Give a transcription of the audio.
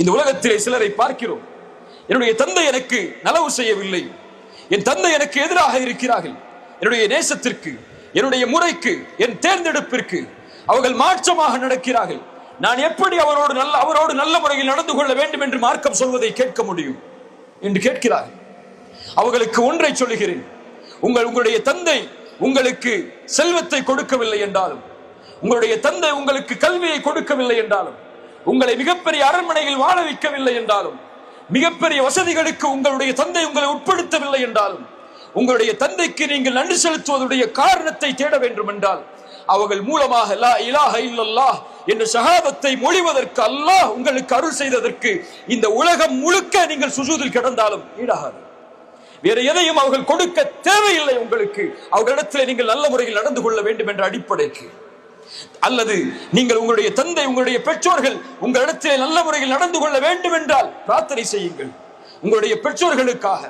இந்த உலகத்திலே சிலரை பார்க்கிறோம். என்னுடைய தந்தை எனக்கு நலவு செய்யவில்லை. என் தந்தை எனக்கு எதிராக இருக்கிறார்கள். என்னுடைய நேசத்திற்கு என்னுடைய முறைக்கு என் தேர்ந்தெடுப்பிற்கு அவர்கள் மாற்றமாக நடக்கிறார்கள். நான் எப்படி அவரோடு நல்ல அவரோடு நல்ல முறையில் நடந்து கொள்ள வேண்டும் என்று மார்க்கம் சொல்வதை கேட்க முடியும் என்று கேட்கிறார்கள். அவர்களுக்கு ஒன்றை சொல்லுகிறேன். உங்கள் உங்களுடைய தந்தை உங்களுக்கு செல்வத்தை கொடுக்கவில்லை என்றாலும் உங்களுடைய தந்தை உங்களுக்கு கல்வியை கொடுக்கவில்லை என்றாலும் உங்களை மிகப்பெரிய அரண்மனையில் வாழ வைக்கவில்லை என்றாலும் மிகப்பெரிய வசதிகளுக்கு உங்களுடைய தந்தை உங்களை உட்படுத்தவில்லை என்றாலும் உங்களுடைய தந்தைக்கு நீங்கள் நன்றி செலுத்துவதுடைய காரணத்தை தேட வேண்டும் என்றால் அவர்கள் மூலமாக லா இலாஹ இல்லல்லாஹ் என்ற ஷஹாதத்தை மொழிவதற்கு அல்லாஹ் உங்களுக்கு அருள் செய்ததற்கு இந்த உலகம் முழுக்க நீங்கள் சுசூதில் கிடந்தாலும் ஈடாகாது. வேற எதையும் அவர்கள் கொடுக்க தேவையில்லை உங்களுக்கு. அவர்களிடத்தில் நீங்கள் நல்ல முறையில் நடந்து கொள்ள வேண்டும் என்ற அடிப்படைக்கு. அல்லது நீங்கள் உங்களுடைய தந்தை உங்களுடைய பெற்றோர்கள் உங்களிடத்தில் நல்ல முறையில் நடந்து கொள்ள வேண்டும் என்றால் பிரார்த்தனை செய்யுங்கள். உங்களுடைய பெற்றோர்களுக்காக.